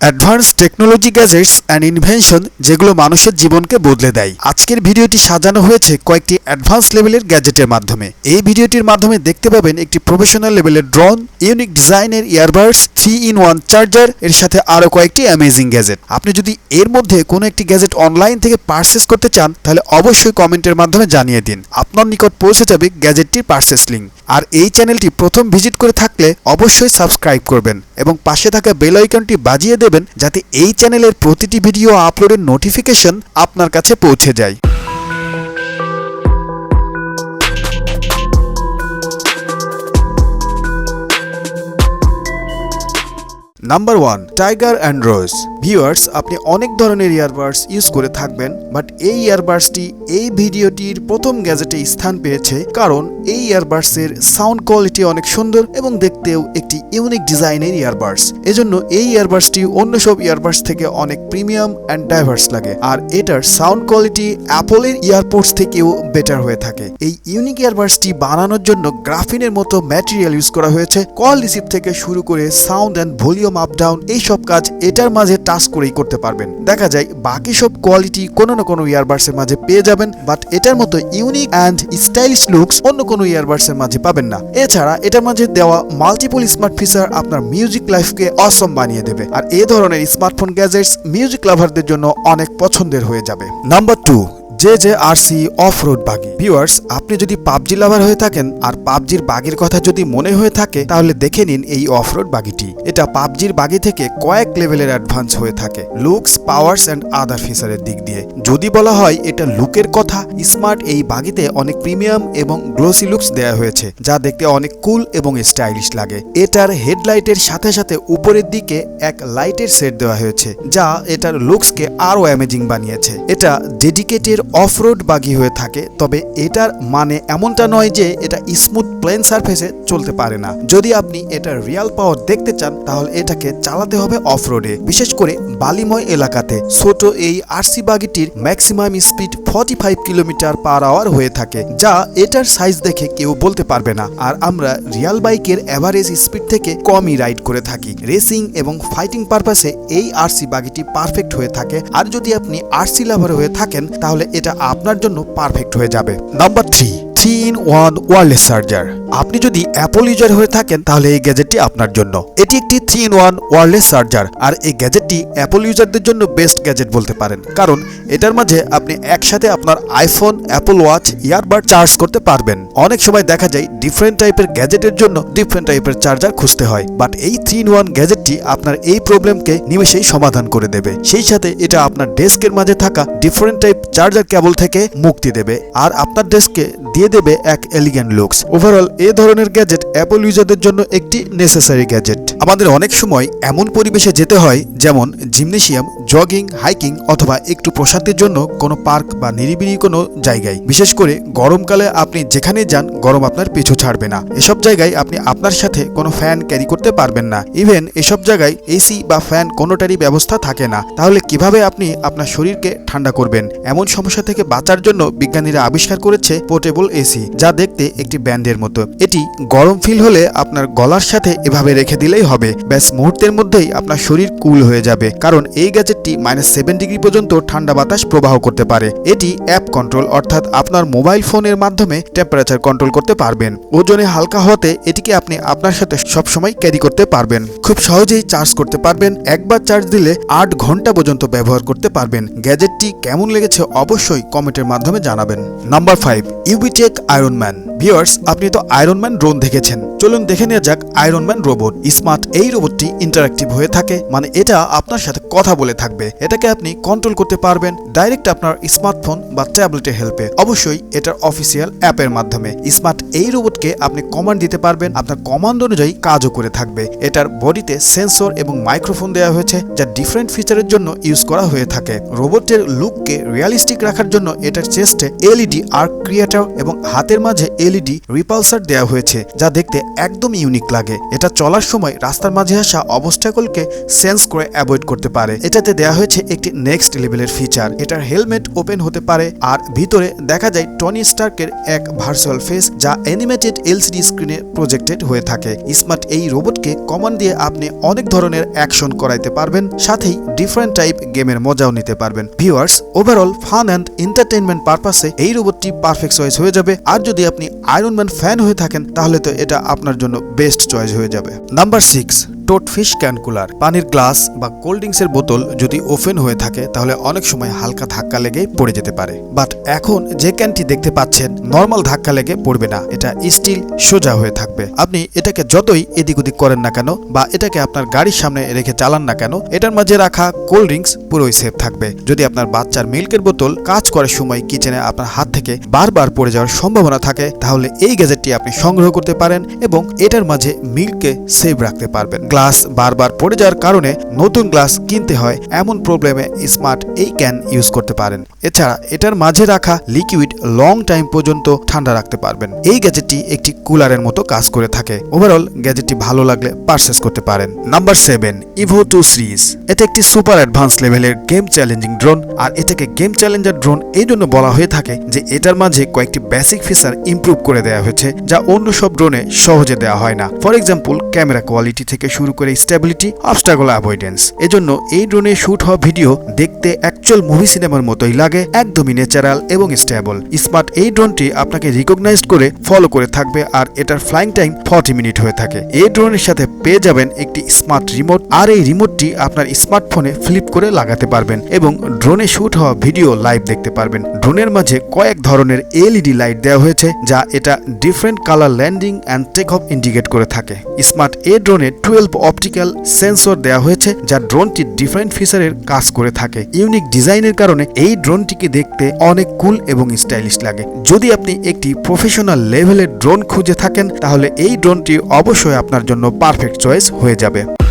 Advance technology gadgets and invention যেগুলো মানুষের জীবনকে বদলে দেয়। আজকের ভিডিওটি সাজানো হয়েছে কয়েকটি অ্যাডভান্স লেভেলের গ্যাজেটের মাধ্যমে। এই ভিডিওটির মাধ্যমে দেখতে পাবেন একটি প্রফেশনাল লেভেলের ড্রোন ইউনিক ডিজাইনের earbuds three in one charger এর সাথে আরও কয়েকটি অ্যামেজিং গ্যাজেট আপনি যদি এর মধ্যে কোনো একটি গ্যাজেট অনলাইন থেকে পারচেস করতে চান, তাহলে অবশ্যই কমেন্টের মাধ্যমে জানিয়ে দিন। আপনার নিকট পৌঁছে যাবে গ্যাজেটটির পারচেস লিঙ্ক আর এই চ্যানেলটি প্রথম ভিজিট করে থাকলে অবশ্যই সাবস্ক্রাইব করবেন এবং পাশে থাকা বেল আইকনটি বাজিয়ে দেবেন যাতে এই চ্যানেলের প্রতিটি ভিডিও আপলোডের নোটিফিকেশন আপনার কাছে পৌঁছে যায়। Number one tiger and rose viewers আপনি অনেক ধরনের ইয়ারবাডস ইউজ করে থাকবেন বাট এই ইয়ারবাডসটি এই ভিডিওটির প্রথম গ্যাজেটে স্থান পেয়েছে কারণ এই ইয়ারবাডসের সাউন্ড কোয়ালিটি অনেক সুন্দর এবং দেখতেও একটি ইউনিক ডিজাইনের ইয়ারবাডস এজন্য এই ইয়ারবাডসটি অন্য সব ইয়ারবাডস থেকে অনেক প্রিমিয়াম অ্যান্ড ডাইভার্স লাগে, আর এটার সাউন্ড কোয়ালিটি অ্যাপলের ইয়ারপোর্টস থেকেও বেটার হয়ে থাকে। এই ইউনিক ইয়ারবাডসটি বানানোর জন্য গ্রাফিনের মতো ম্যাটেরিয়াল ইউজ করা হয়েছে। কল রিসিভ থেকে শুরু করে sound and volume up down এই সব কাজ এটার মাঝে টাচ করেই করতে পারবেন। দেখা যায় বাকি সব কোয়ালিটি কোনো না কোনো ইয়ারবাডসের মাঝে পেয়ে যাবেন বাট এটার মতো ইউনিক অ্যান্ড স্টাইলিশ লুকস অন্য কোনো ইয়ারবাডসের মাঝে পাবেন না। এছাড়া এটার মাঝে দেওয়া মাল্টিপল স্মার্ট ফিচার আপনার মিউজিক লাইফকে অসম বানিয়ে দেবে। আর এ ধরনের স্মার্টফোন গ্যাজেটস মিউজিক লাভারদের জন্য অনেক পছন্দের হয়ে যাবে। Number two J J R C off road buggy. Viewers আপনি যদি পাবজি লাভার হয়ে থাকেন আর পাবজির বাগির কথা যদি মনে হয়ে থাকে, তাহলে দেখে নিন এই অফ রোড বাগিটি। এটা পাবজির বাগি থেকে কয়েক লেভেলের অ্যাডভান্স হয়ে থাকে লুকস পাওয়ার্স অ্যান্ড আদার ফিচারের দিক দিয়ে। যদি বলা হয় এটা লুকের কথা স্মার্ট এই বাগিতে অনেক প্রিমিয়াম এবং গ্লোসি লুকস দেওয়া হয়েছে, যা দেখতে অনেক কুল এবং স্টাইলিশ লাগে। এটার হেডলাইটের সাথে সাথে উপরের দিকে এক লাইটের সেট দেওয়া হয়েছে, যা এটার লুকসকে আরও অ্যামেজিং বানিয়েছে। এটা ডেডিকেটেড অফরোড বাগি হয়ে থাকে, তবে এটার মানে এমনটা নয় যে এটা স্মুথ প্লেন সারফেসে চলতে পারে না। যদি আপনি এটার রিয়াল পাওয়ার দেখতে চান, তাহলে এটাকে চালাতে হবে অফরোডে, বিশেষ করে বালিময় এলাকাতে। ছোট এই RC বাগিটির maximum speed forty five kilometre per hour হয়ে থাকে, যা এটার সাইজ দেখে কেউ বলতে পারবে না। আর আমরা রিয়াল বাইকের অ্যাভারেজ স্পিড থেকে কমই রাইড করে থাকি। রেসিং এবং ফাইটিং পারপাসে এই আরসি বাগিটি পারফেক্ট হয়ে থাকে। আর যদি আপনি আরসি লাভার হয়ে থাকেন, তাহলে এটা আপনার জন্য পারফেক্ট হয়ে যাবে। Number three three in one wireless charger আপনি যদি অ্যাপল ইউজার হয়ে থাকেন, তাহলে এই গ্যাজেটটি আপনার জন্য। এটি একটি three in one wireless charger আর এই গ্যাজেটটি অ্যাপল ইউজারদের জন্য বেস্ট গ্যাজেট বলতে পারেন। কারণ এটার মাঝে আপনি একসাথে আপনার iPhone Apple watch earbud charge করতে পারবেন। অনেক সময় দেখা যায় ডিফারেন্ট টাইপের গ্যাজেটের জন্য ডিফারেন্ট টাইপের চার্জার খুঁজতে হয়। বাট এই থ্রি ইন ওয়ান গ্যাজেটটি আপনার এই প্রবলেমকে নিমেষেই সমাধান করে দেবে। সেই সাথে এটা আপনার ডেস্কের মাঝে থাকা ডিফারেন্ট টাইপ চার্জার কেবল থেকে মুক্তি দেবে। আর আপনার ডেস্কে দিয়ে দেবে এক এলিগেন্ট লুকস ওভারঅল এ ধরনের গ্যাজেট অ্যাপল ইউজারদের জন্য একটি নেসেসারি গ্যাজেট আমাদের অনেক সময় এমন পরিবেশে যেতে হয়, যেমন জিমনেশিয়াম জগিং হাইকিং অথবা একটু প্রশান্তির জন্য কোনো পার্ক বা নিরিবিলি কোনো জায়গায়। বিশেষ করে গরমকালে আপনি যেখানে যান, গরম আপনার পিছু ছাড়বে না। এসব জায়গায় আপনি আপনার সাথে কোনো ফ্যান ক্যারি করতে পারবেন না। ইভেন এসব জায়গায় এসি বা ফ্যান কোনোটারই ব্যবস্থা থাকে না। তাহলে কীভাবে আপনি আপনার শরীরকে ঠান্ডা করবেন? এমন সমস্যা থেকে বাঁচার জন্য বিজ্ঞানীরা আবিষ্কার করেছে পোর্টেবল এসি যা দেখতে একটি ব্যান্ডের মতো। এটি গরম ফিল হলে আপনার গলার সাথে এভাবে রেখে দিলেই হবে। ব্যাস, মুহূর্তের মধ্যেই আপনার শরীর কুল হয়ে যাবে। কারণ এই গ্যাজেটটি মাইনাস সেভেন ডিগ্রি পর্যন্ত ঠান্ডা বাতাস প্রবাহ করতে পারে। এটি অ্যাপ কন্ট্রোল অর্থাৎ আপনার মোবাইল ফোনের মাধ্যমে টেম্পারেচার কন্ট্রোল করতে পারবেন। ওজনে হালকা হতে এটিকে আপনি আপনার সাথে সবসময় ক্যারি করতে পারবেন। খুব সহজেই চার্জ করতে পারবেন। একবার চার্জ দিলে আট ঘণ্টা পর্যন্ত ব্যবহার করতে পারবেন। গ্যাজেটটি কেমন লেগেছে অবশ্যই কমেন্টের মাধ্যমে জানাবেন। Number five UBTECH Ironman viewers আপনি তো আয়রনম্যান ড্রোন দেখেছেন। চলুন দেখে নেওয়া যাক আয়রনম্যান রোবট স্মার্ট এই রোবটটি ইন্টারাক্টিভ হয়ে থাকে মানে এটা আপনার সাথে কথা বলে থাকবে। এটাকে আপনি কন্ট্রোল করতে পারবেন ডাইরেক্ট আপনার স্মার্টফোন বা ট্যাবলেটের হেল্পে অবশ্যই এটার অফিসিয়াল অ্যাপের মাধ্যমে। স্মার্ট এই রোবটকে আপনি কমান্ড দিতে পারবেন, আপনার কমান্ড অনুযায়ী কাজও করে থাকবে। এটার বডিতে সেন্সর এবং মাইক্রোফোন দেওয়া হয়েছে, যা ডিফারেন্ট ফিচারের জন্য ইউজ করা হয়ে থাকে। রোবটের লুককে রিয়ালিস্টিক রাখার জন্য এটার চেস্টে এলইডি আর্ক ক্রিয়েটর এবং হাতের মাঝে এলইডি রিপালসার দেওয়া হয়েছে, যা দেখতে একদম ইউনিক লাগে। এটা চলার সময় রাস্তার মাঝে আসা অবস্টাকলকে সেন্স করে অ্যাভয়েড করতে পারে। এটাতে দেওয়া হয়েছে একটি নেক্সট লেভেলের ফিচার এটার হেলমেট ওপেন হতে পারে, আর ভিতরে দেখা যায় টনি স্টার্কের এক ভার্চুয়াল ফেস যা অ্যানিমেটেড এলসিডি স্ক্রিনে প্রজেক্টেড হয়ে থাকে। স্মার্ট এই রোবটকে কমান্ড দিয়ে আপনি অনেক ধরনের অ্যাকশন করাইতে পারবেন, সাথেই ডিফারেন্ট টাইপ গেমের মজাও নিতে পারবেন। Viewers overall fun and entertainment পারপাসে এই রোবটটি পারফেক্ট চয়েস হয়ে যাবে। আর যদি আপনি আয়রন ম্যান ফ্যান হয়ে থাকেন তাহলে তো এটা আপনার জন্য বেস্ট চয়েস হয়ে যাবে। Number six tote fish can cooler পানির গ্লাস বা কোল্ড ড্রিঙ্কসের বোতল যদি ওপেন হয়ে থাকে, তাহলে অনেক সময় হালকা ধাক্কা লেগে পড়ে যেতে পারে। বাট এখন যে ক্যানটি দেখতে পাচ্ছেন, নর্মাল ধাক্কা লেগে পড়বে না। এটা স্টিল সোজা হয়ে থাকবে। আপনি এটাকে যতই এদিক ওদিক করেন না কেন বা এটাকে আপনার গাড়ির সামনে রেখে চালান না কেন, এটার মাঝে রাখা কোল্ড ড্রিঙ্কস পুরোই সেফ থাকবে। যদি আপনার বাচ্চার মিল্কের বোতল কাজ করার সময় কিচেনে আপনার হাত থেকে বারবার পড়ে যাওয়ার সম্ভাবনা থাকে, তাহলে এই গ্যাজেটটি আপনি সংগ্রহ করতে পারেন এবং এটার মাঝে মিল্ককে সেভ রাখতে পারবেন। গ্লাস বারবার পড়ে যাওয়ার কারণে নতুন গ্লাস কিনতে হয় এমন প্রবলেমে স্মার্ট এই ক্যান ইউজ করতে পারেন। এছাড়া এটার মাঝে রাখা লিকুইড লং টাইম পর্যন্ত ঠান্ডা রাখতে পারবেন। এই গ্যাজেটটি একটি কুলারের মতো কাজ করে থাকে। ওভারঅল গ্যাজেটটি ভালো লাগলে পারচেস করতে পারেন। Number seven Evo two series এটা একটি সুপার অ্যাডভান্স লেভেলের গেম চ্যালেঞ্জিং ড্রোন, আর এটাকে গেম চ্যালেঞ্জার ড্রোন এই জন্য বলা হয়ে থাকে যে এটার মাঝে কয়েকটি বেসিক ফিচার ইমপ্রুভ করে দেওয়া হয়েছে, যা অন্য সব ড্রোনে সহজে দেওয়া হয় না। ফর এক্সাম্পল ক্যামেরা কোয়ালিটি থেকে শুরু করে স্টেবিলিটি অবস্টাগল অ্যাভয়েডেন্স এজন্য এই ড্রোনে শুট হওয়া ভিডিও দেখতে অ্যাকচুয়াল মুভি সিনেমার মতোই লাগে, একদমই ন্যাচারাল এবং স্টেবল স্মার্ট এই ড্রোনটি আপনাকে রিকগনাইজ করে ফলো করে থাকবে আর এটার ফ্লাইং টাইম ফর্টি মিনিট হয়ে থাকে। এই ড্রোনের সাথে পেয়ে যাবেন একটি স্মার্ট রিমোট আর এই রিমোটটি আপনার স্মার্টফোনে ফ্লিপ করে লাগাতে পারবেন এবং ড্রোনে শুট হওয়া ভিডিও লাইভ দেখতে পারবেন। ড্রোনের মাঝে কয়েক ধরনের এলইডি লাইট দেওয়া হয়েছে, যা এটা different colour landing and take off indicate করে থাকে। স্মার্ট এ ড্রোনে টুয়েলভ অপটিক্যাল সেন্সর দেওয়া হয়েছে যা ড্রোনটি ডিফারেন্ট ফিচারের কাজ করে থাকে। ইউনিক ডিজাইনের কারণে এই ড্রোনটিকে দেখতে অনেক কুল এবং স্টাইলিশ লাগে। যদি আপনি একটি প্রফেশনাল লেভেলের ড্রোন খুঁজে থাকেন, তাহলে এই ড্রোনটি অবশ্যই আপনার জন্য পারফেক্ট চয়েস হয়ে যাবে।